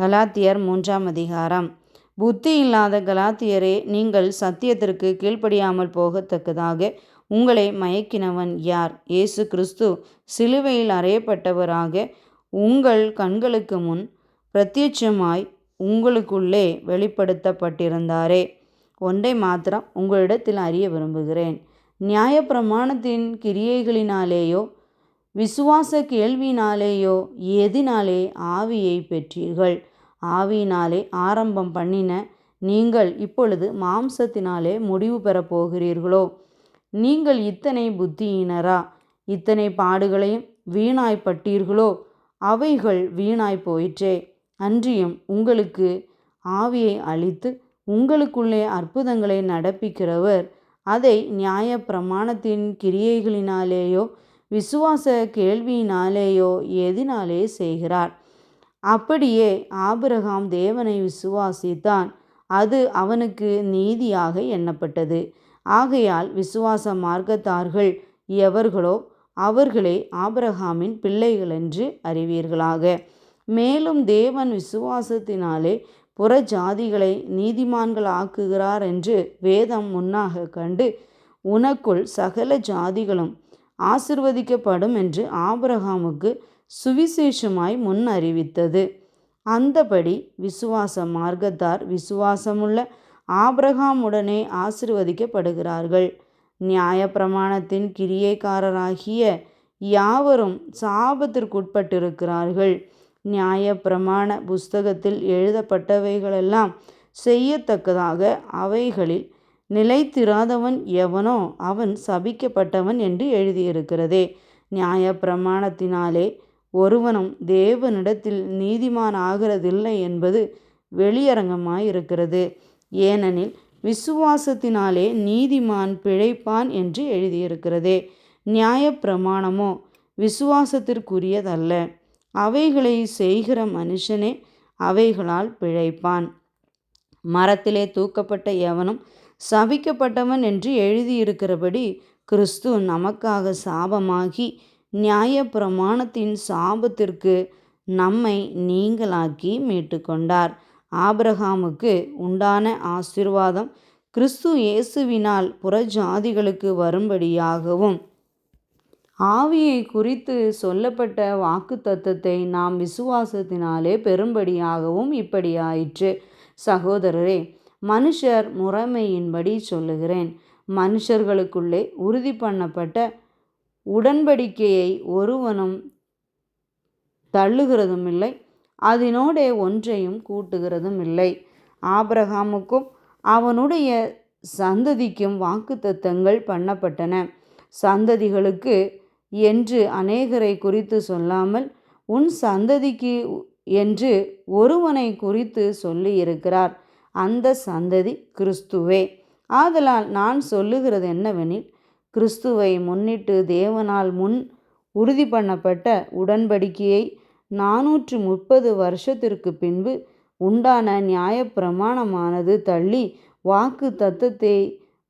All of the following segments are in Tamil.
கலாத்தியர் மூன்றாம் அதிகாரம். புத்தி இல்லாத கலாத்தியரே நீங்கள் சத்தியத்திற்கு கீழ்ப்படியாமல் போகத்தக்கதாக உங்களை மயக்கினவன் யார்? இயேசு கிறிஸ்து சிலுவையில் அறையப்பட்டவராக உங்கள் கண்களுக்கு முன் பிரத்யட்சமாய் உங்களுக்குள்ளே வெளிப்படுத்தப்பட்டிருந்தாரே. ஒன்றை மாத்திரம் உங்களிடத்தில் அறிய விரும்புகிறேன். நியாயப்பிரமாணத்தின் கிரியைகளினாலேயோ விசுவாச கேள்வினாலேயோ எதினாலே ஆவியை பெற்றீர்கள்? ஆவியினாலே ஆரம்பம் பண்ணின நீங்கள் இப்பொழுது மாம்சத்தினாலே முடிவு பெறப் போகிறீர்களோ? நீங்கள் இத்தனை புத்தியினரா? இத்தனை பாடுகளையும் வீணாய்ப்பட்டீர்களோ? அவைகள் வீணாய் போயிற்றே. அன்றியும் உங்களுக்கு ஆவியை அளித்து உங்களுக்குள்ளே அற்புதங்களை நடப்பிக்கிறவர் அதை நியாய பிரமாணத்தின் கிரியைகளினாலேயோ விசுவாச கேள்வியினாலேயோ எதினாலே செய்கிறார். அப்படியே ஆபிரகாம் தேவனை விசுவாசித்தான். அது அவனுக்கு நீதியாக எண்ணப்பட்டது. ஆகையால் விசுவாச மார்க்கத்தார்கள் எவர்களோ அவர்களே ஆபிரகாமின் பிள்ளைகள் என்று அறிவீர்களாக. மேலும் தேவன் விசுவாசத்தினாலே புற ஜாதிகளை நீதிமான்கள் ஆக்குகிறார் என்று வேதம் முன்னாக கண்டு உனக்குள் சகல ஜாதிகளும் ஆசிர்வதிக்கப்படும் என்று ஆபிரகாமுக்கு சுவிசேஷமாய் முன் அறிவித்தது. அந்தபடி விசுவாச மார்க்கத்தார் விசுவாசமுள்ள ஆபிரகாமுடனே ஆசிர்வதிக்கப்படுகிறார்கள். நியாயப்பிரமாணத்தின் கிரியைக்காரராகிய யாவரும் சாபத்திற்குட்பட்டிருக்கிறார்கள். நியாயப்பிரமாண புஸ்தகத்தில் எழுதப்பட்டவைகளெல்லாம் செய்யத்தக்கதாக அவைகளில் நிலைத்திராதவன் எவனோ அவன் சபிக்கப்பட்டவன் என்று எழுதியிருக்கிறதே. நியாயப்பிரமாணத்தினாலே ஒருவனும் தேவனிடத்தில் நீதிமான் ஆகிறதில்லை என்பது வெளியரங்கமாயிருக்கிறது. ஏனெனில் விசுவாசத்தினாலே நீதிமான் பிழைப்பான் என்று எழுதியிருக்கிறதே. நியாயப்பிரமாணமோ விசுவாசத்திற்குரியதல்ல. அவைகளை செய்கிற மனுஷனே அவைகளால் பிழைப்பான். மரத்திலே தூக்கப்பட்ட எவனும் சபிக்கப்பட்டவன் என்று எழுதியிருக்கிறபடி கிறிஸ்து நமக்காக சாபமாகி நியாய பிரமாணத்தின் சாபத்திற்கு நம்மை நீங்களாக்கி மீட்டுக்கொண்டார். ஆபிரகாமுக்கு உண்டான ஆசிர்வாதம் கிறிஸ்து இயேசுவினால் புறஜாதிகளுக்கு வரும்படியாகவும் ஆவியை குறித்து சொல்லப்பட்ட வாக்கு தத்துவத்தை நாம் விசுவாசத்தினாலே பெறும்படியாகவும் இப்படியாயிற்று. சகோதரரே மனுஷர் முறைமையின்படி சொல்லுகிறேன். மனுஷர்களுக்குள்ளே உறுதி பண்ணப்பட்ட உடன்படிக்கையை ஒருவனும் தள்ளுகிறதும் இல்லை அதனோடே ஒன்றையும் கூட்டுகிறதும் இல்லை ஆபிரகாமுக்கும் அவனுடைய சந்ததிக்கும் வாக்குத்தத்தங்கள் பண்ணப்பட்டன. சந்ததிகளுக்கு என்று அநேகரை குறித்து சொல்லாமல் உன் சந்ததிக்கு என்று ஒருவனை குறித்து சொல்லியிருக்கிறார். அந்த சந்ததி கிறிஸ்துவே. ஆதலால் நான் சொல்லுகிறது என்னவெனில் கிறிஸ்துவை முன்னிட்டு தேவனால் முன் உறுதி பண்ணப்பட்ட உடன்படிக்கையை நானூற்று முப்பது வருஷத்திற்கு பின்பு உண்டான நியாய பிரமாணமானது தள்ளி வாக்கு தத்துவத்தை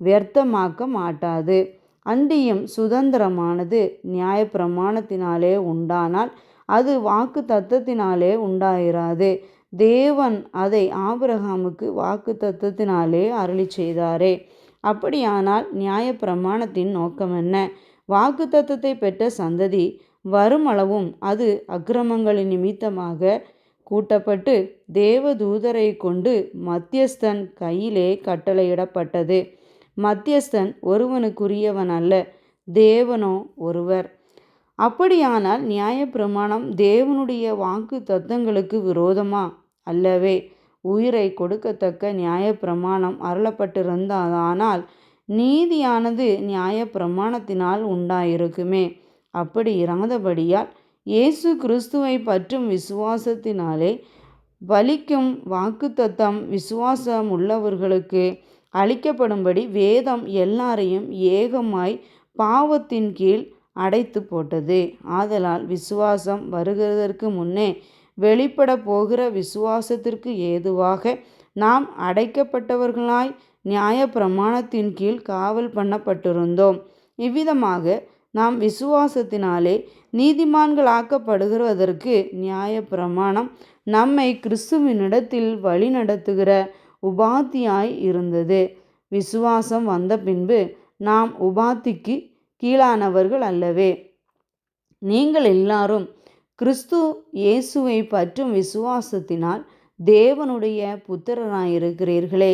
வியர்த்தமாக்க மாட்டாது. அன்றியும் சுதந்திரமானது நியாய பிரமாணத்தினாலே உண்டானால் அது வாக்கு தத்தத்தினாலே உண்டாயிராது. தேவன் அதை ஆபிரகாமுக்கு வாக்கு தத்துவத்தினாலே அருளி செய்தாரே. அப்படியானால் நியாய பிரமாணத்தின் நோக்கம் என்ன? வாக்கு தத்துவத்தை பெற்ற சந்ததி வருமளவும் அது அக்கிரமங்களின் நிமித்தமாக கூட்டப்பட்டு தேவதூதரை கொண்டு மத்தியஸ்தன் கையிலே கட்டளையிடப்பட்டது. மத்தியஸ்தன் ஒருவனுக்குரியவன் அல்ல தேவனோ ஒருவர். அப்படியானால் நியாயப்பிரமாணம் தேவனுடைய வாக்கு தத்தங்களுக்கு விரோதமா? அல்லவே உயிரை கொடுக்கத்தக்க நியாயப்பிரமாணம் அருளப்பட்டிருந்ததானால் நீதியானது நியாயப்பிரமாணத்தினால் உண்டாயிருக்குமே. அப்படி இராதபடியால் இயேசு கிறிஸ்துவை பற்றும் விசுவாசத்தினாலே பலிக்கும் வாக்குத்தத்தம் விசுவாசம் உள்ளவர்களுக்கு அளிக்கப்படும்படி வேதம் எல்லாரையும் ஏகமாய் பாவத்தின் கீழ் அடைத்து போட்டது. ஆதலால் விசுவாசம் வருகிறதற்கு முன்னே வெளிப்பட போகிற விசுவாசத்திற்கு ஏதுவாக நாம் அடைக்கப்பட்டவர்களாய் நியாய பிரமாணத்தின் கீழ் காவல் பண்ணப்பட்டிருந்தோம். இவ்விதமாக நாம் விசுவாசத்தினாலே நீதிமான்களாக்கப்படுகிறதற்கு நியாயப்பிரமாணம் நம்மை கிறிஸ்துவினிடத்தில் வழிநடத்துகிற உபாத்தியாய் இருந்தது. விசுவாசம் வந்த பின்பு நாம் உபாத்திக்கு கீழானவர்கள் அல்லவே. நீங்கள் எல்லாரும் கிறிஸ்து இயேசுவை பற்றும் விசுவாசத்தினால் தேவனுடைய புத்திரராயிருக்கிறீர்களே.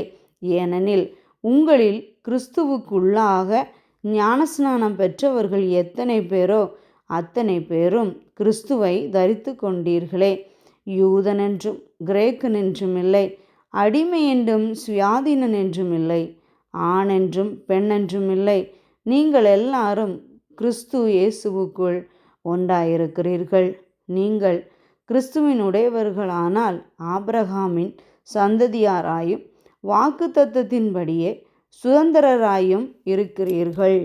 ஏனெனில் உங்களில் கிறிஸ்துவுக்குள்ளாக ஞானஸ்நானம் பெற்றவர்கள் எத்தனை பேரோ அத்தனை பேரும் கிறிஸ்துவை தரித்து கொண்டீர்களே. யூதனென்றும் கிரேக்கனென்றும் இல்லை அடிமை என்றும் சுயாதீனன் என்றும் இல்லை ஆணென்றும் பெண்ணென்றும் இல்லை. நீங்கள் எல்லாரும் கிறிஸ்து இயேசுவுக்குள் ஒன்றாயிருக்கிறீர்கள். நீங்கள் கிறிஸ்துவின் உடையவர்களானால் ஆபிரகாமின் சந்ததியாராயும் வாக்கு தத்தத்தின்படியே சுதந்திரராயும் இருக்கிறீர்கள்.